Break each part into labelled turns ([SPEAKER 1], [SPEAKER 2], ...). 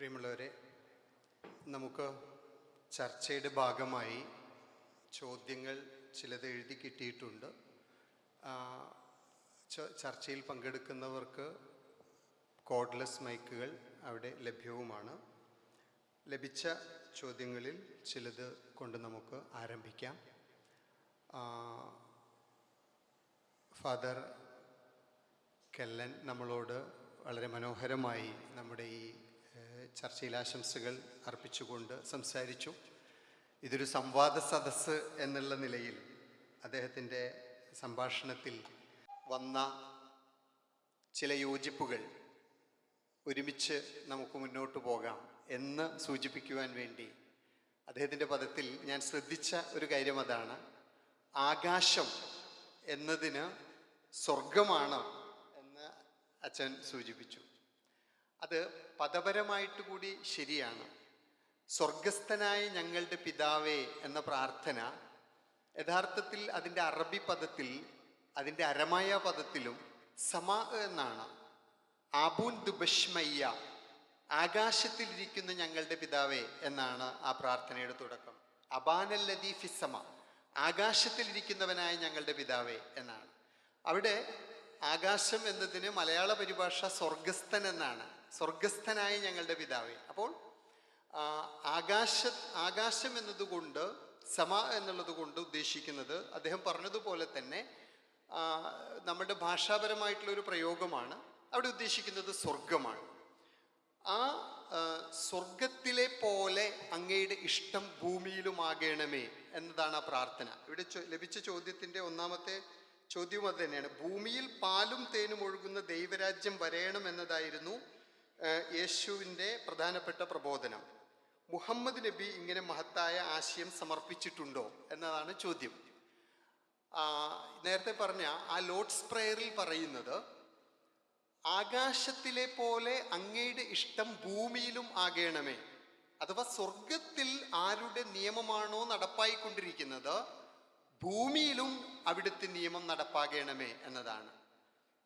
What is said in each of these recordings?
[SPEAKER 1] പ്രിയമുള്ളവരെ നമുക്ക് ചർച്ചയുടെ ഭാഗമായി ചോദ്യങ്ങൾ ചിലത് എഴുതി കിട്ടിയിട്ടുണ്ട്. ചർച്ചയിൽ പങ്കെടുക്കുന്നവർക്ക് കോഡ്ലെസ് മൈക്കുകൾ അവിടെ ലഭ്യവുമാണ്. ലഭിച്ച ചോദ്യങ്ങളിൽ ചിലത് കൊണ്ട് നമുക്ക് ആരംഭിക്കാം. ഫാദർ കെല്ലൻ നമ്മളോട് വളരെ മനോഹരമായി നമ്മുടെ ഈ ചർച്ചയിൽ ആശംസകൾ അർപ്പിച്ചുകൊണ്ട് സംസാരിച്ചു. ഇതൊരു സംവാദ സദസ്സ് എന്നുള്ള നിലയിൽ അദ്ദേഹത്തിന്റെ സംഭാഷണത്തിൽ വന്ന ചില യോജിപ്പുകൾ ഒരുമിച്ച് നമുക്ക് മുന്നോട്ട് പോകാം എന്ന് സൂചിപ്പിക്കുവാൻ വേണ്ടി അദ്ദേഹത്തിന്റെ പദത്തിൽ ഞാൻ ശ്രദ്ധിച്ച ഒരു കാര്യം അതാണ്. ആകാശം എന്നതിന് സ്വർഗമാണ് എന്ന് അച്ഛൻ സൂചിപ്പിച്ചു. അത് പദപരമായിട്ട് കൂടി ശരിയാണ്. സ്വർഗസ്ഥനായ ഞങ്ങളുടെ പിതാവേ എന്ന പ്രാർത്ഥന യഥാർത്ഥത്തിൽ അതിന്റെ അറബി പദത്തിൽ അതിന്റെ അരമായ പദത്തിലും സമ എന്നാണ്. ആബൂൻ ദുബഷ്മയ്യ ആകാശത്തിലിരിക്കുന്ന ഞങ്ങളുടെ പിതാവേ എന്നാണ് ആ പ്രാർത്ഥനയുടെ തുടക്കം. അബാനല്ലതി ഫിസമ ആകാശത്തിലിരിക്കുന്നവനായ ഞങ്ങളുടെ പിതാവേ എന്നാണ്. അവിടെ ആകാശം എന്നതിന് മലയാള പരിഭാഷ സ്വർഗസ്ഥൻ എന്നാണ്. സ്വർഗസ്ഥനായ ഞങ്ങളുടെ പിതാവേ. അപ്പോൾ ആകാശ ആകാശം എന്നതുകൊണ്ട് സമ എന്നുള്ളത് കൊണ്ട് ഉദ്ദേശിക്കുന്നത് അദ്ദേഹം പറഞ്ഞതുപോലെ തന്നെ നമ്മുടെ ഭാഷാപരമായിട്ടുള്ള ഒരു പ്രയോഗമാണ്. അവിടെ ഉദ്ദേശിക്കുന്നത് സ്വർഗമാണ്. ആ സ്വർഗത്തിലെ പോലെ അങ്ങയുടെ ഇഷ്ടം ഭൂമിയിലുമാകണമേ എന്നതാണ് ആ പ്രാർത്ഥന. ഇവിടെ ലഭിച്ച ചോദ്യത്തിന്റെ ഒന്നാമത്തെ ചോദ്യവും അത് തന്നെയാണ്. ഭൂമിയിൽ പാലും തേനും ഒഴുകുന്ന ദൈവരാജ്യം വരയണം എന്നതായിരുന്നു യേശുവിന്റെ പ്രധാനപ്പെട്ട പ്രബോധനം. മുഹമ്മദ് നബി ഇങ്ങനെ മഹത്തായ ആശയം സമർപ്പിച്ചിട്ടുണ്ടോ എന്നതാണ് ചോദ്യം. നേരത്തെ പറഞ്ഞ ആ ലോഡ്സ് പ്രയറിൽ പറയുന്നത് ആകാശത്തിലെ പോലെ അങ്ങയുടെ ഇഷ്ടം ഭൂമിയിലും ആകേണമേ. അഥവാ സ്വർഗത്തിൽ ആരുടെ നിയമമാണോ നടപ്പായിക്കൊണ്ടിരിക്കുന്നത് ഭൂമിയിലും അവിടുത്തെ നിയമം നടപ്പാകണമേ എന്നതാണ്.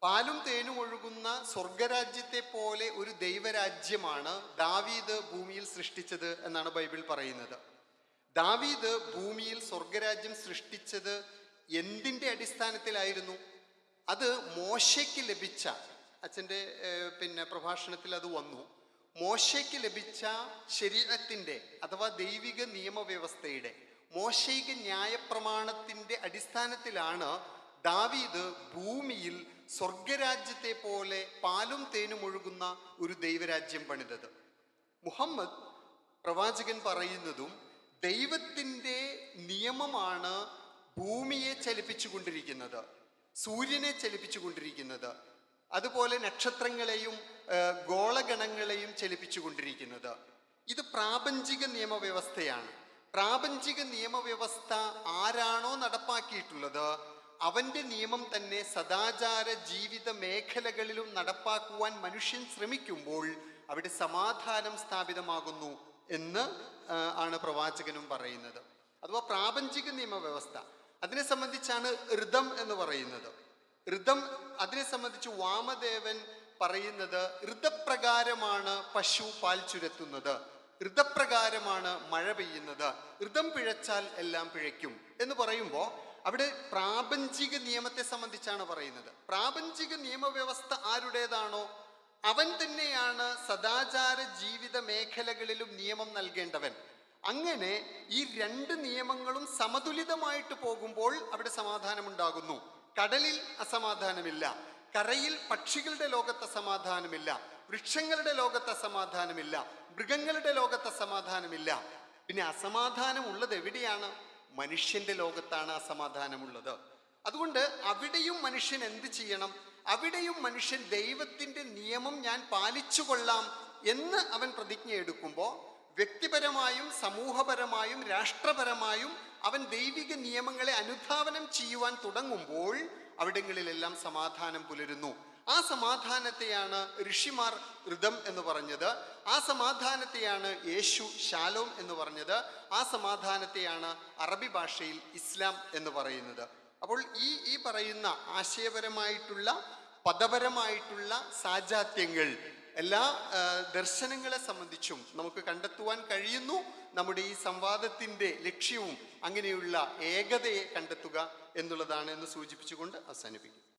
[SPEAKER 1] പാലും തേനും ഒഴുകുന്ന സ്വർഗരാജ്യത്തെ പോലെ ഒരു ദൈവരാജ്യമാണ് ദാവീദ് ഭൂമിയിൽ സൃഷ്ടിച്ചത് എന്നാണ് ബൈബിൾ പറയുന്നത്. ദാവീദ് ഭൂമിയിൽ സ്വർഗരാജ്യം സൃഷ്ടിച്ചത് എന്തിന്റെ അടിസ്ഥാനത്തിലായിരുന്നു? അത് മോശയ്ക്ക് ലഭിച്ച അച്ഛന്റെ പിന്നെ പ്രഭാഷണത്തിൽ അത് വന്നു. മോശയ്ക്ക് ലഭിച്ച ശരീരത്തിന്റെ അഥവാ ദൈവിക നിയമവ്യവസ്ഥയുടെ മോശയിക ന്യായപ്രമാണത്തിന്റെ അടിസ്ഥാനത്തിലാണ് ദാവീദ് ഭൂമിയിൽ സ്വർഗരാജ്യത്തെ പോലെ പാലും തേനും ഒഴുകുന്ന ഒരു ദൈവരാജ്യം പണിതത്. മുഹമ്മദ് പ്രവാചകൻ പറയുന്നതും ദൈവത്തിന്റെ നിയമമാണ് ഭൂമിയെ ചലിപ്പിച്ചുകൊണ്ടിരിക്കുന്നത് സൂര്യനെ ചലിപ്പിച്ചുകൊണ്ടിരിക്കുന്നത് അതുപോലെ നക്ഷത്രങ്ങളെയും ഗോളഗണങ്ങളെയും ഗോളഗണങ്ങളെയും ചലിപ്പിച്ചുകൊണ്ടിരിക്കുന്നത്. ഇത് പ്രാപഞ്ചിക നിയമവ്യവസ്ഥയാണ്. പ്രാപഞ്ചിക നിയമവ്യവസ്ഥ ആരാണോ നടപ്പാക്കിയിട്ടുള്ളത് അവന്റെ നിയമം തന്നെ സദാചാര ജീവിത മേഖലകളിലും നടപ്പാക്കുവാൻ മനുഷ്യൻ ശ്രമിക്കുമ്പോൾ അവിടെ സമാധാനം സ്ഥാപിതമാകുന്നു എന്ന് ആണ് പ്രവാചകനും പറയുന്നത്. അഥവാ പ്രാപഞ്ചിക നിയമവ്യവസ്ഥ അതിനെ സംബന്ധിച്ചാണ് ഋതം എന്ന് പറയുന്നത്. ഋതം അതിനെ സംബന്ധിച്ച് വാമദേവൻ പറയുന്നത് ഋതപ്രകാരമാണ് പശു പാൽ ചുരത്തുന്നത്. ഋതപ്രകാരമാണ് മഴ പെയ്യുന്നത്. ഋതം പിഴച്ചാൽ എല്ലാം പിഴയ്ക്കും. എന്ന് പറയുമ്പോൾ അവിടെ പ്രാപഞ്ചിക നിയമത്തെ സംബന്ധിച്ചാണ് പറയുന്നത്. പ്രാപഞ്ചിക നിയമവ്യവസ്ഥ ആരുടേതാണോ? അവൻ തന്നെയാണ് സദാചാര ജീവിത മേഖലകളിലും നിയമം നൽകേണ്ടവൻ. അങ്ങനെ ഈ രണ്ട് നിയമങ്ങളും സമതുലിതമായിട്ട് പോകുമ്പോൾ അവിടെ സമാധാനമുണ്ടാകുന്നു. കടലിൽ അസമാധാനമില്ല. കരയിൽ പക്ഷികളുടെ ലോകത്ത് സമാധാനമില്ല വൃക്ഷങ്ങളുടെ ലോകത്ത് സമാധാനമില്ല മൃഗങ്ങളുടെ ലോകത്ത് സമാധാനമില്ല പിന്നെ അസമാധാനം ഉള്ളത് എവിടെയാണ്? മനുഷ്യന്റെ ലോകത്താണ് അസമാധാനമുള്ളത്. അതുകൊണ്ട് അവിടെയും മനുഷ്യൻ എന്ത് ചെയ്യണം? അവിടെയും മനുഷ്യൻ ദൈവത്തിന്റെ നിയമം ഞാൻ പാലിച്ചു കൊള്ളാം എന്ന് അവൻ പ്രതിജ്ഞ എടുക്കുമ്പോൾ വ്യക്തിപരമായും സമൂഹപരമായും രാഷ്ട്രപരമായും അവൻ ദൈവിക നിയമങ്ങളെ അനുധാവനം ചെയ്യുവാൻ തുടങ്ങുമ്പോൾ അവിടങ്ങളിലെല്ലാം സമാധാനം പുലരുന്നു. ആ സമാധാനത്തെയാണ് ഋഷിമാർ ഋതം എന്ന് പറഞ്ഞത്. ആ സമാധാനത്തെയാണ് യേശു ശാലോം എന്ന് പറഞ്ഞത്. ആ സമാധാനത്തെയാണ് അറബി ഭാഷയിൽ ഇസ്ലാം എന്ന് പറയുന്നത്. അപ്പോൾ ഈ ഈ പറയുന്ന ആശയപരമായിട്ടുള്ള പദപരമായിട്ടുള്ള സാജാത്യങ്ങൾ എല്ലാ ദർശനങ്ങളെ സംബന്ധിച്ചും നമുക്ക് കണ്ടെത്തുവാൻ കഴിയുന്നു. നമ്മുടെ ഈ സംവാദത്തിന്റെ ലക്ഷ്യവും അങ്ങനെയുള്ള ഏകതയെ കണ്ടെത്തുക എന്നുള്ളതാണ് എന്ന് സൂചിപ്പിച്ചുകൊണ്ട് അവസാനിപ്പിക്കും